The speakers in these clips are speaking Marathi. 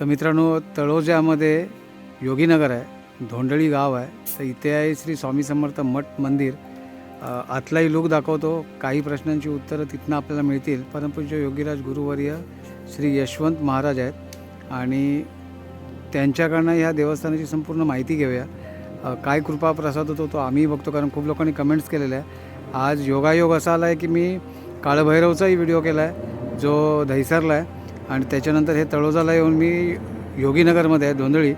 तर मित्रांनो तळोजामध्ये योगीनगर आहे धोंडळी गाव आहे. तर इथे आहे श्री स्वामी समर्थ मठ मंदिर. आतलाही लुक दाखवतो काही प्रश्नांची उत्तरं तिथनं आपल्याला मिळतील. परमपूज्य योगीराज गुरुवर्य श्री यशवंत महाराज आहेत आणि त्यांच्याकडनं ह्या देवस्थानाची संपूर्ण माहिती घेऊया. काय कृपा प्रसाद होतो तो आम्ही बघतो कारण खूप लोकांनी कमेंट्स केलेल्या आहे आज योगायोग असा आला आहे की मी काळभैरवचाही व्हिडिओ केला आहे जो दहिसरला आहे. आणि त्याच्यानंतर हे तळोजाला येऊन मी योगीनगरमध्ये आहे धोंदळी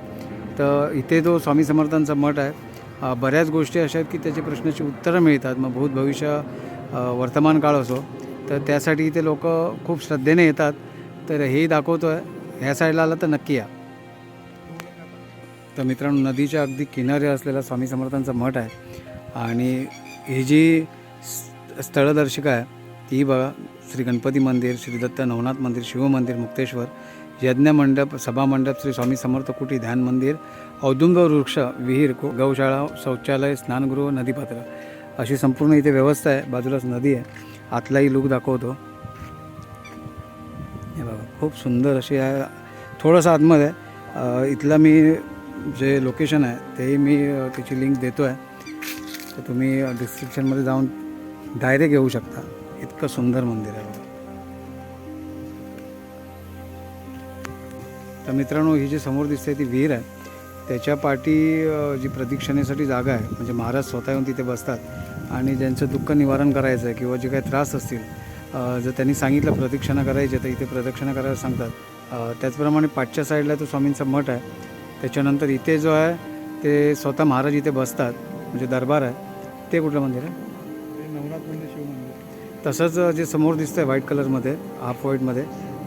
तर इथे जो स्वामी समर्थांचा मठ आहे. बऱ्याच गोष्टी अशा आहेत की त्याची प्रश्नाची उत्तरं मिळतात. मग भूत भविष्य वर्तमान काळ असो. तर त्यासाठी इथे लोक खूप श्रद्धेने येतात. तर हेही दाखवतो आहे ह्या साईडला आला तर नक्की या. तर मित्रांनो नदीच्या अगदी किनारे असलेला स्वामी समर्थांचा मठ आहे. आणि ही जी स्थळदर्शिका आहे ती बघा. श्री गणपती मंदिर श्री दत्त नवनाथ मंदिर शिवमंदिर मुक्तेश्वर यज्ञ मंडप सभामंडप श्री स्वामी समर्थ कुटी ध्यान मंदिर औदुंब वृक्ष विहीर गौशाळा शौचालय स्नानगृह नदीपात्र. अशी संपूर्ण इथे व्यवस्था आहे. बाजूलाच नदी आहे. आतलाही लूक दाखवतो. हे बघा खूप सुंदर अशी आहे. थोडंसं आतमध्ये आहे. इथलं मी जे लोकेशन आहे तेही मी त्याची लिंक देतो आहे तर तुम्ही डिस्क्रिप्शनमध्ये जाऊन डायरेक्ट येऊ शकता. इतकं सुंदर मंदिर आहे. बघा. तर मित्रांनो ही जी समोर दिसते ती विहीर आहे. त्याच्या पाठी जी प्रदक्षिणेसाठी जागा आहे म्हणजे महाराज स्वतः येऊन तिथे बसतात आणि ज्यांचं दुःख निवारण करायचं आहे किंवा जे काही त्रास असतील जर त्यांनी सांगितलं प्रदक्षिणा करायची तर इथे प्रदक्षिणा करायला सांगतात. त्याचप्रमाणे पाठच्या साईडला तो स्वामींचा मठ आहे. त्याच्यानंतर इथे जो आहे ते स्वतः महाराज इथे बसतात म्हणजे दरबार आहे. ते कुठलं मंदिर आहे? तसंच जे समोर दिसतं आहे व्हाईट कलरमध्ये हाफ व्हाईटमध्ये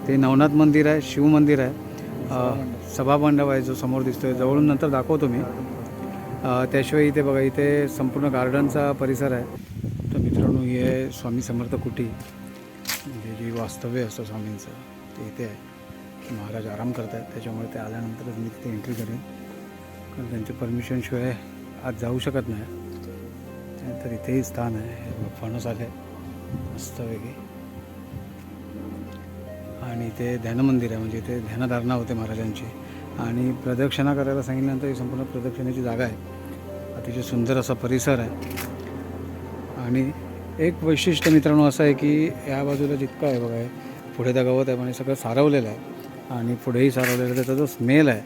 ते नवनाथ मंदिर आहे शिव मंदिर आहे. सभामंडप आहे जो समोर दिसतोय. जवळून नंतर दाखवतो मी. त्याशिवाय इथे बघा इथे संपूर्ण गार्डनचा परिसर आहे. तर मित्रांनो ही आहे स्वामी समर्थ कुटी. म्हणजे जी वास्तव्य असतं स्वामींचं ते इथे आहे. महाराज आराम करत आहेत त्याच्यामुळे ते आल्यानंतरच मी तिथे एंट्री करेन. कारण त्यांच्या परमिशनशिवाय आज जाऊ शकत नाही. तर इथेही स्थान आहे. फणस आले. मस्तपैकी आणि ते ध्यानमंदिर आहे म्हणजे ते ध्यानधारणा होते महाराजांची. आणि प्रदक्षिणा करायला सांगितल्यानंतर ही संपूर्ण प्रदक्षिणेची जागा आहे. अतिशय सुंदर असा परिसर आहे. आणि एक वैशिष्ट्य मित्रांनो असं आहे की या बाजूला जितकं आहे बघा पुढे त्या गवत आहे म्हणजे सगळं सारवलेलं आहे. आणि पुढेही सारवलेलं आहे त्याचा जो स्मेल आहे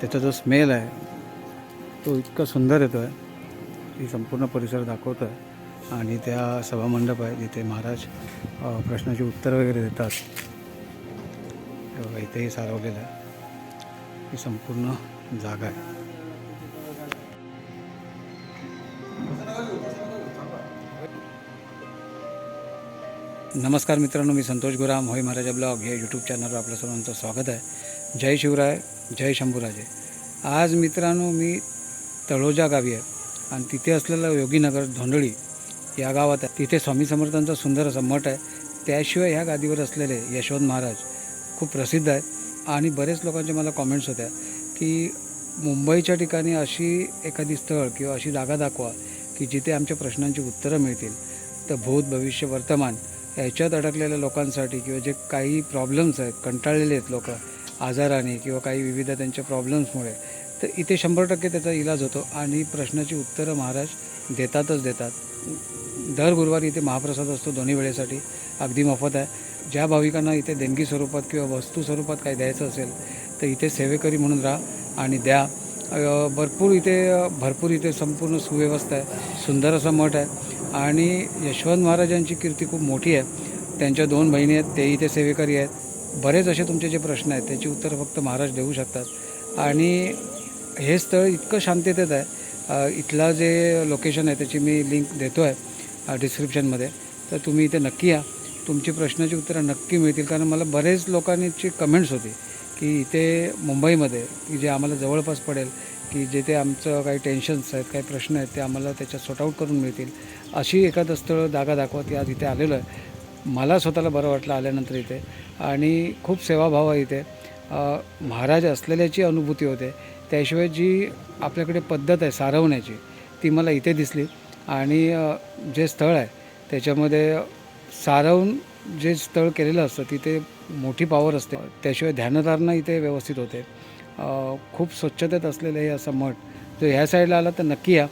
त्याचा जो स्मेल आहे तो इतका सुंदर येतो आहे ही संपूर्ण परिसर दाखवतो आहे आणि त्या सभामंडप आहे जिथे महाराज प्रश्नाची उत्तरं वगैरे देतात. हे इथेही सारवलेलं आहे. ही संपूर्ण जागा आहे. नमस्कार मित्रांनो मी संतोष गुराम होय महाराजा ब्लॉग. या यूट्यूब चॅनलवर आपल्या सर्वांचं स्वागत आहे. जय शिवराय जय शंभूराजे. आज मित्रांनो मी तळोजा गावी आहे. आणि तिथे असलेलं योगीनगर धोंडळी या गावात आहे. तिथे स्वामी समर्थांचा सुंदर असा मठ आहे. त्याशिवाय ह्या गादीवर असलेले यशवंत महाराज खूप प्रसिद्ध आहेत. आणि बरेच लोकांचे मला कॉमेंट्स होत्या की मुंबईच्या ठिकाणी अशी एखादी स्थळ किंवा अशी जागा दाखवा की जिथे आमच्या प्रश्नांची उत्तरं मिळतील. तर भूत भविष्य वर्तमान याच्यात अडकलेल्या लोकांसाठी किंवा जे काही प्रॉब्लेम्स आहेत कंटाळलेले आहेत लोक आजाराने किंवा काही विविध त्यांच्या प्रॉब्लेम्समुळे तर इथे शंभर टक्के त्याचा इलाज होतो. आणि प्रश्नाची उत्तरं महाराज देतातच देतात. दर गुरुवारी इथे महाप्रसाद असतो दोन्ही वेळेसाठी. अगदी मोफत आहे. ज्या भाविकांना इथे देणगी स्वरूपात किंवा वस्तू स्वरूपात काही द्यायचं असेल तर इथे सेवेकरी म्हणून राहा आणि द्या. भरपूर इथे भरपूर इथे संपूर्ण सुव्यवस्था आहे. सुंदर असा मठ आहे. आणि यशवंत महाराजांची कीर्ती खूप मोठी आहे. त्यांच्या दोन बहिणी आहेत ते इथे सेवेकरी आहेत. बरेच असे तुमचे जे प्रश्न आहेत त्याची उत्तरं फक्त महाराज देऊ शकतात. आणि हे स्थळ इतकं शांततेत आहे. इथला जे लोकेशन आहे त्याची मी लिंक देतो आहे डिस्क्रिप्शनमध्ये तर तुम्ही इथे नक्की या. तुमची प्रश्नाची उत्तरं नक्की मिळतील. कारण मला बरेच लोकांची कमेंट्स होती की इथे मुंबईमध्ये की जे आम्हाला जवळपास पडेल की जिथे आमचं काही टेन्शन्स आहेत काही प्रश्न आहेत ते आम्हाला त्याच्यात सॉर्ट आऊट करून मिळतील. अशी एखादं स्थळ जागा दाखवत आज इथे आलेलं आहे. मला स्वतःला बरं वाटलं आल्यानंतर इथे. आणि खूप सेवाभाव आहे इथे. महाराज असलेल्याची अनुभूती होते. त्याशिवाय जी आपल्याकडे पद्धत आहे सारवण्याची ती मला इथे दिसली. आणि जे स्थळ आहे त्याच्यामध्ये सारवून जे स्थळ केलेलं असतं तिथे मोठी पावर असते. त्याशिवाय ध्यानधारणा इथे व्यवस्थित होते. खूप स्वच्छतेत असलेलं हे असं मठ जर ह्या साईडला आला तर नक्की या.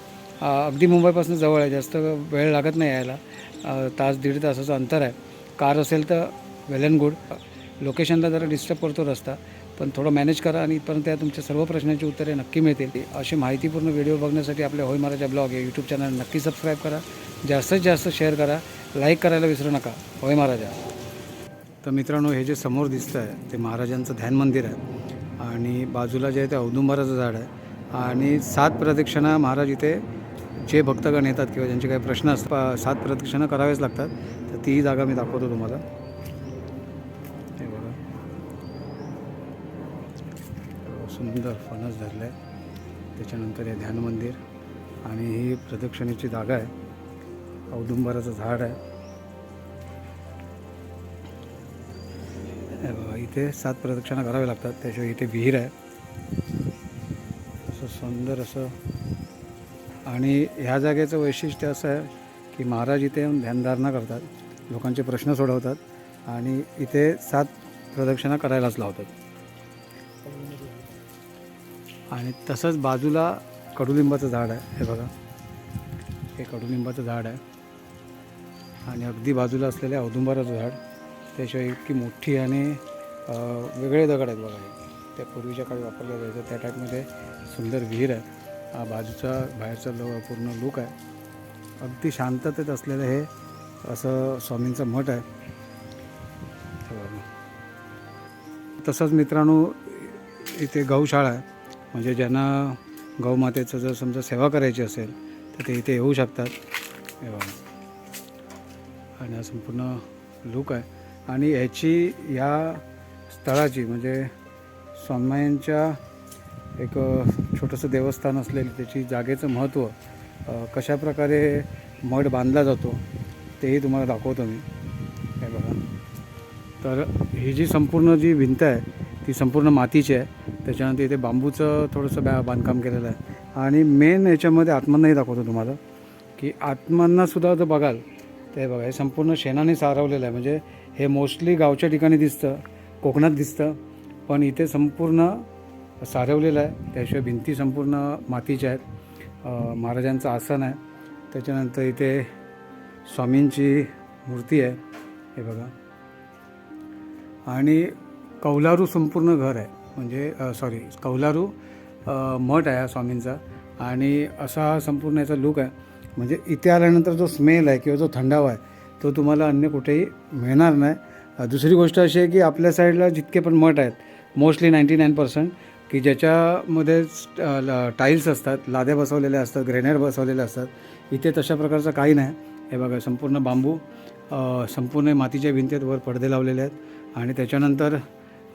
अगदी मुंबईपासून जवळ आहे जास्त वेळ लागत नाही यायला. तास दीड तासाचं अंतर आहे. कार असेल तर वेल अँड गुड लोकेशनला जरा डिस्टर्ब करतो रस्ता. पण थोडं मॅनेज करा आणि इथपर्यंत या तुमच्या सर्व प्रश्नांची उत्तरे नक्की मिळतील. अशी माहितीपूर्ण व्हिडिओ बघण्यासाठी आपल्या होय महाराजा ब्लॉग या यूट्यूब चॅनल नक्की सबस्क्राईब करा. जास्तीत जास्त शेअर करा. लाईक करायला विसरू नका. होय महाराजा. तर मित्रांनो हे जे समोर दिसतं आहे ते महाराजांचं ध्यान मंदिर आहे. आणि बाजूला जे आहे ते औदुंबराचं झाड आहे. आणि सात प्रदक्षिणा महाराज इथे जे भक्तगण येतात किंवा ज्यांचे काही प्रश्न असतात सात प्रदक्षिणा करावेच लागतात. तर ती जागा मी दाखवतो तुम्हाला. सुंदर फणस धरलं आहे. त्याच्यानंतर हे ध्यान मंदिर आणि ही प्रदक्षिणेची जागा आहे. औदुंबराचं झाड आहे. इथे सात प्रदक्षिणा कराव्या लागतात. त्याशिवाय इथे विहीर आहे. असं सुंदर असं. आणि ह्या जागेचं वैशिष्ट्य असं आहे की महाराज इथे येऊन ध्यानधारणा करतात. लोकांचे प्रश्न सोडवतात आणि इथे सात प्रदक्षिणा करायलाच लावतात. आणि तसंच बाजूला कडुलिंबाचं झाड आहे. हे बघा. हे कडुलिंबाचं झाड आहे. आणि अगदी बाजूला असलेले औदुंबराचं झाड. त्याशिवाय इतकी मोठी आणि वेगळे दगड आहेत बघा हे. त्या पूर्वीच्या काळी वापरल्या जायचं त्या टाईपमध्ये सुंदर विहीर आहे. हा बाजूचा बाहेरचा लो पूर्ण लुक आहे. अगदी शांततेत असलेलं हे असं स्वामींचं मठ आहे. बघा. तसंच मित्रांनो इथे गौशाळा आहे. म्हणजे ज्यांना गौमातेचं जर समजा सेवा करायची असेल तर ते इथे येऊ शकतात. आणि हा संपूर्ण लुक आहे. आणि ह्याची या स्थळाची म्हणजे स्वाम्यांच्या एक छोटंसं देवस्थान असलेलं त्याची जागेचं महत्त्व कशाप्रकारे मठ बांधला जातो तेही तुम्हाला दाखवतो मी. हे बघा. तर ही जी संपूर्ण जी भिंत आहे ती संपूर्ण मातीची आहे. त्याच्यानंतर इथे बांबूचं थोडंसं बॅ बांधकाम केलेलं आहे. आणि मेन याच्यामध्ये आत्मांनाही दाखवतो तुम्हाला की आत्मांनासुद्धा जर बघाल ते बघा हे संपूर्ण शेणाने सारवलेलं आहे. म्हणजे हे मोस्टली गावच्या ठिकाणी दिसतं कोकणात दिसतं पण इथे संपूर्ण सारवलेलं आहे. त्याशिवाय भिंती संपूर्ण मातीच्या आहेत. महाराजांचं आसन आहे. त्याच्यानंतर इथे स्वामींची मूर्ती आहे. हे बघा. आणि कौलारू संपूर्ण घर आहे. म्हणजे सॉरी कौलारू मठ आहे हा स्वामींचा. आणि असा हा संपूर्ण याचा लुक आहे. म्हणजे इथे आल्यानंतर जो स्मेल आहे किंवा जो थंडावा आहे तो तुम्हाला अन्य कुठेही मिळणार नाही. दुसरी गोष्ट अशी आहे की आपल्या साईडला जितके पण मठ आहेत मोस्टली नाईंटी नाईन पर्सेंट की ज्याच्यामध्ये टाईल्स असतात लाद्या बसवलेल्या असतात ग्रेनेड बसवलेले असतात इथे तशा प्रकारचं काही नाही. हे बघा संपूर्ण बांबू संपूर्ण मातीच्या भिंतीत वर पडदे लावलेले आहेत. आणि त्याच्यानंतर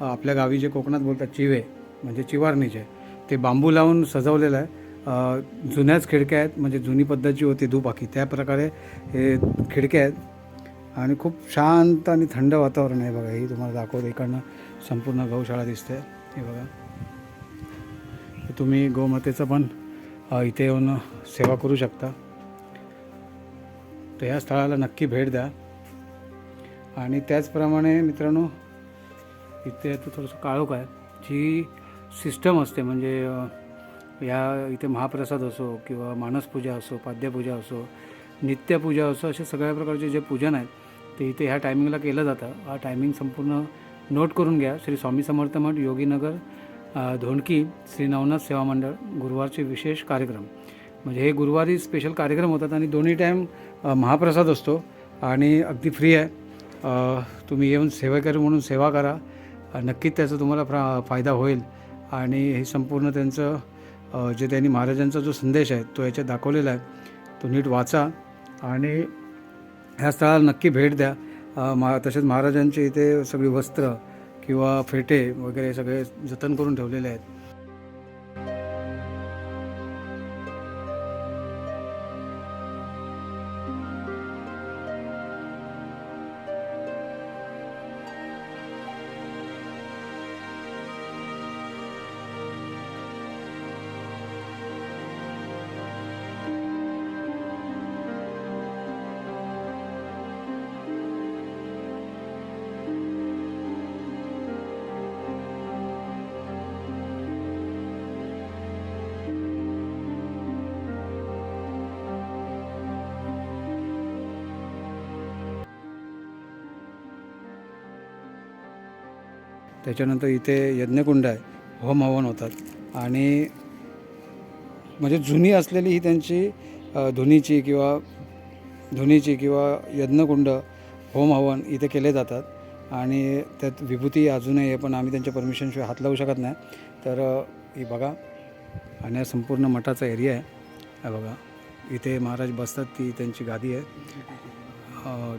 आपल्या गावी जे कोकणात बोलतात चिवे म्हणजे चिवारणीचे ते बांबू लावून सजवलेलं आहे. जुन्याच खिडक्या आहेत म्हणजे जुनी पद्धत जी होती दुपाकी त्या प्रकारे हे खिडक्या आहेत. आणि खूप शांत आणि थंड वातावरण आहे बघा ही तुम्हाला दाखवतो. इकडनं संपूर्ण गौशाळा दिसते हे बघा. तुम्ही गोमातेचं पण इथे येऊन सेवा करू शकता. तर या स्थळाला नक्की भेट द्या. आणि त्याचप्रमाणे मित्रांनो इथे आता थोडंसं काळोख आहे. जी सिस्टम असते म्हणजे या इथे महाप्रसाद असो किंवा मानसपूजा असो पाद्यपूजा असो नित्यपूजा असो असे सगळ्या प्रकारचे जे पूजन आहेत ते इथे ह्या टायमिंगला केलं जातं. हा टायमिंग संपूर्ण नोट करून घ्या. श्री स्वामी समर्थ मठ योगीनगर धोंडकी श्री नवनाथ सेवा मंडळ गुरुवारचे विशेष कार्यक्रम. म्हणजे हे गुरुवारी स्पेशल कार्यक्रम होतात आणि दोन्ही टाईम महाप्रसाद असतो आणि अगदी फ्री आहे. तुम्ही येऊन सेवेकरी म्हणून सेवा करा. नक्कीच त्याचा तुम्हाला फ्रा फायदा होईल. आणि हे संपूर्ण त्यांचं जे त्यांनी महाराजांचा जो संदेश आहे तो याच्यात दाखवलेला आहे. तो नीट वाचा आणि ह्या स्थळाला नक्की भेट द्या. मा तसेच महाराजांचे इथे सगळी वस्त्र किंवा फेटे वगैरे सगळे जतन करून ठेवलेले आहेत. त्याच्यानंतर इथे यज्ञकुंड आहे होम हवन होतात. आणि म्हणजे जुनी असलेली ही त्यांची धुनीची किंवा धुनीची किंवा यज्ञकुंड होम हवन इथे केले जातात. आणि त्यात विभूती अजूनही आहे पण आम्ही त्यांच्या परमिशनशिवाय हात लावू शकत नाही. तर ही बघा. आणि हा संपूर्ण मठाचा एरिया आहे. हा बघा. इथे महाराज बसतात ती त्यांची गादी आहे.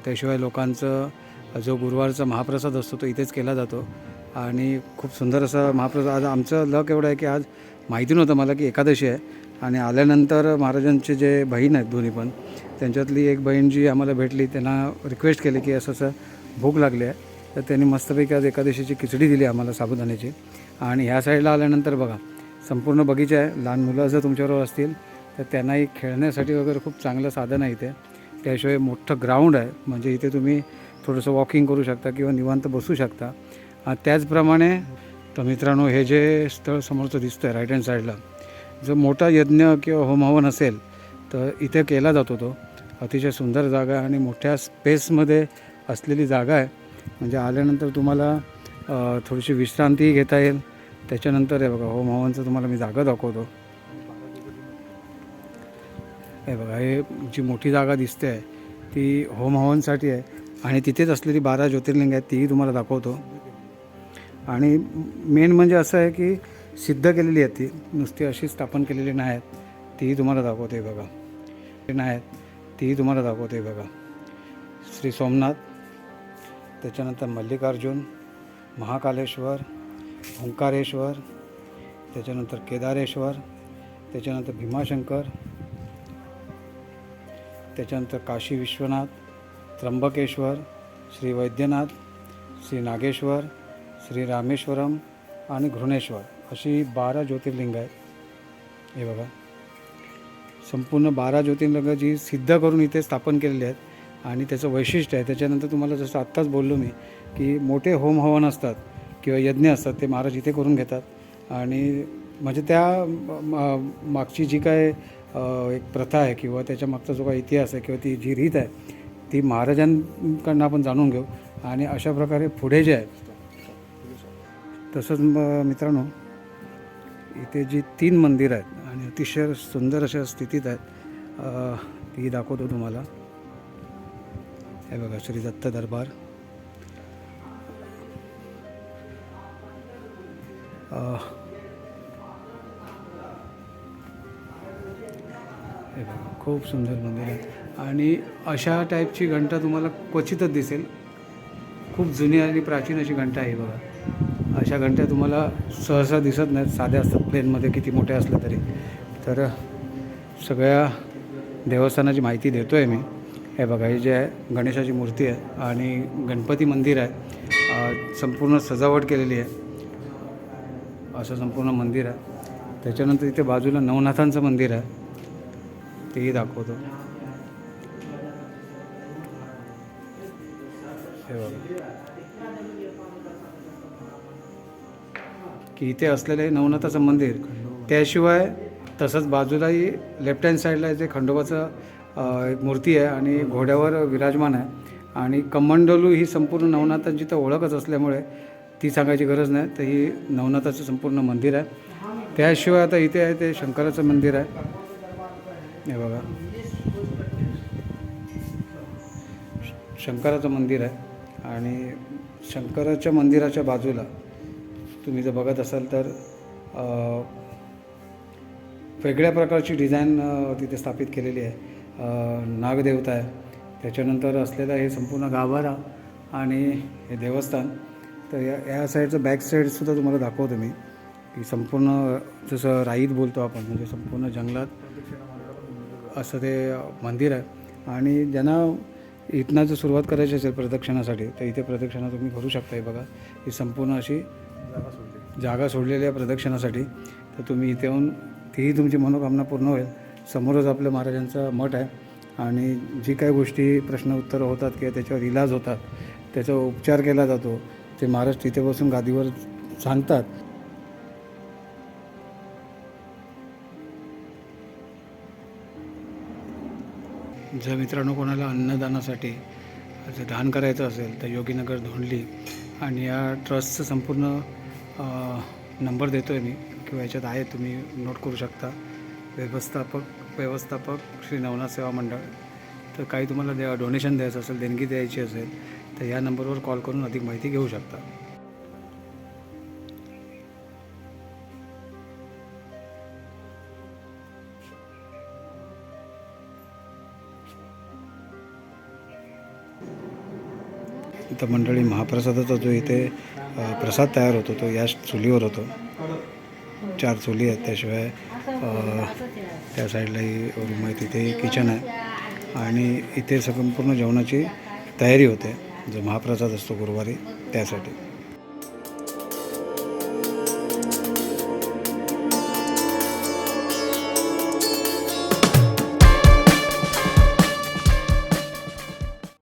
त्याशिवाय लोकांचं जो गुरुवारचा महाप्रसाद असतो तो इथेच केला जातो. आणि खूप सुंदर असं महाप्रसाद आज आमचं लक एवढं आहे की आज माहिती नव्हतं मला की एकादशी आहे. आणि आल्यानंतर महाराजांचे जे बहीण आहेत दोन्ही पण त्यांच्यातली एक बहीण जी आम्हाला भेटली त्यांना रिक्वेस्ट केली की असं असं भूक लागली आहे. तर त्यांनी मस्तपैकी आज एकादशीची खिचडी दिली आम्हाला साबुदाण्याची. आणि ह्या साईडला आल्यानंतर बघा संपूर्ण बगीचा आहे. लहान मुलं जर तुमच्याबरोबर असतील तर त्यांनाही खेळण्यासाठी वगैरे खूप चांगलं साधन आहे इथे. त्याशिवाय मोठं ग्राउंड आहे. म्हणजे इथे तुम्ही थोडंसं वॉकिंग करू शकता किंवा निवांत बसू शकता. त्याचप्रमाणे तर मित्रांनो हे जे स्थळ समोरचं दिसतं आहे राईट हँड साईडला जर मोठा यज्ञ किंवा होमहवन असेल तर इथे केला जातो तो. अतिशय सुंदर जागा आहे आणि मोठ्या स्पेसमध्ये असलेली जागा आहे. म्हणजे आल्यानंतर तुम्हाला थोडीशी विश्रांतीही घेता येईल. त्याच्यानंतर हे बघा होम हवनचं तुम्हाला मी जागा दाखवतो. हे बघा हे जी मोठी जागा दिसते आहे ती होम हवनसाठी आहे. आणि तिथेच असलेली बारा ज्योतिर्लिंग आहेत तीही तुम्हाला दाखवतो. आणि मेन म्हणजे असं आहे की सिद्ध केलेली आहे ती. नुसती अशी स्थापन केलेली नाही आहेत तीही तुम्हाला दाखवते बघा. ते नाही आहेत तीही तुम्हाला दाखवते बघा. श्री सोमनाथ त्याच्यानंतर मल्लिकार्जुन महाकालेश्वर ओंकारेश्वर त्याच्यानंतर केदारेश्वर त्याच्यानंतर भीमाशंकर त्याच्यानंतर काशी विश्वनाथ त्र्यंबकेश्वर श्री वैद्यनाथ श्री नागेश्वर श्री रामेश्वरम आणि घृणेश्वर अशी बारा ज्योतिर्लिंग आहेत. हे बघा. संपूर्ण बारा ज्योतिर्लिंग जी सिद्ध करून इथे स्थापन केलेली आहेत आणि त्याचं वैशिष्ट्य आहे. त्याच्यानंतर तुम्हाला जसं आत्ताच बोललो मी की मोठे होम हवन असतात किंवा यज्ञ असतात ते महाराज इथे करून घेतात. आणि म्हणजे त्या मागची जी काय एक प्रथा आहे किंवा त्याच्या मागचा जो काही इतिहास आहे किंवा ती जी रीत आहे ती महाराजांकडनं आपण जाणून घेऊ. आणि अशा प्रकारे पुढे जे आहे तसंच मग मित्रांनो इथे जी तीन मंदिरं आहेत आणि अतिशय सुंदर अशा स्थितीत आहेत ती दाखवतो तुम्हाला. हे बघा श्री दत्त दरबार. हे बघा खूप सुंदर मंदिर आहे. आणि अशा टाईपची घंटा तुम्हाला क्वचितच दिसेल. खूप जुनी आणि प्राचीन अशी घंटा आहे बघा. अशा घंट्या तुम्हाला सहसा दिसत नाहीत. साध्या असतात. प्लेनमध्ये किती मोठ्या असल्या तरी. तर सगळ्या देवस्थानाची माहिती देतो आहे मी. हे बघा हे जे आहे गणेशाची मूर्ती आहे आणि गणपती मंदिर आहे. संपूर्ण सजावट केलेली आहे. असं संपूर्ण मंदिर आहे. त्याच्यानंतर इथे बाजूला नवनाथांचं मंदिर आहे. तेही दाखवतो. हे बघा. की इथे असलेले नवनाथाचं मंदिर त्याशिवाय तसंच बाजूलाही लेफ्ट हँड साईडला इथे खंडोबाचं एक मूर्ती आहे आणि घोड्यावर विराजमान आहे. आणि कमंडलू ही संपूर्ण नवनाथांची तर ओळखच असल्यामुळे ती सांगायची गरज नाही. तर ही नवनाथाचं संपूर्ण मंदिर आहे. त्याशिवाय आता इथे आहे ते शंकराचं मंदिर आहे. हे बघा. शंकराचं मंदिर आहे. आणि शंकराच्या मंदिराच्या बाजूला तुम्ही जर बघत असाल तर वेगळ्या प्रकारची डिझाईन तिथे स्थापित केलेली आहे. नागदेवता आहे. त्याच्यानंतर असलेलं हे संपूर्ण गाभारा आणि हे देवस्थान. तर या या साईडचं बॅक साईडसुद्धा तुम्हाला दाखवतो मी. की संपूर्ण जसं राईत बोलतो आपण म्हणजे संपूर्ण जंगलात असं ते मंदिर आहे. आणि ज्यांना इथनं जर सुरुवात करायची असेल प्रदक्षिणासाठी तर इथे प्रदक्षिणा तुम्ही करू शकता हे बघा. ही संपूर्ण अशी जागा सोडलेली आहे प्रदक्षिणासाठी. तर तुम्ही इथे येऊन तीही तुमची मनोकामना पूर्ण होईल. समोरच आपल्या महाराजांचा मठ आहे. आणि जी काही गोष्टी प्रश्न उत्तरं होतात किंवा त्याच्यावर इलाज होतात त्याचा उपचार केला जातो ते महाराज तिथे बसून गादीवर सांगतात. जर मित्रांनो कोणाला अन्नदानासाठी जर दान करायचं असेल तर योगीनगर धोंडली आणि या ट्रस्टचं संपूर्ण नंबर देतो आहे मी किंवा याच्यात आहे तुम्ही नोट करू शकता. व्यवस्थापक व्यवस्थापक श्री नवनाथ सेवा मंडळ. तर काही तुम्हाला द्या डोनेशन द्यायचं असेल देणगी द्यायची असेल तर या नंबरवर कॉल करून अधिक माहिती घेऊ शकता. इथं मंडळी महाप्रसादाचा जो इथे प्रसाद तयार होतो तो या चुलीवर होतो. चार चुली आहेत त्याशिवाय त्या साईडलाही रूम आहे तिथे किचन आहे. आणि इथे संपूर्ण जेवणाची तयारी होते. जो महाप्रसाद असतो गुरुवारी त्यासाठी.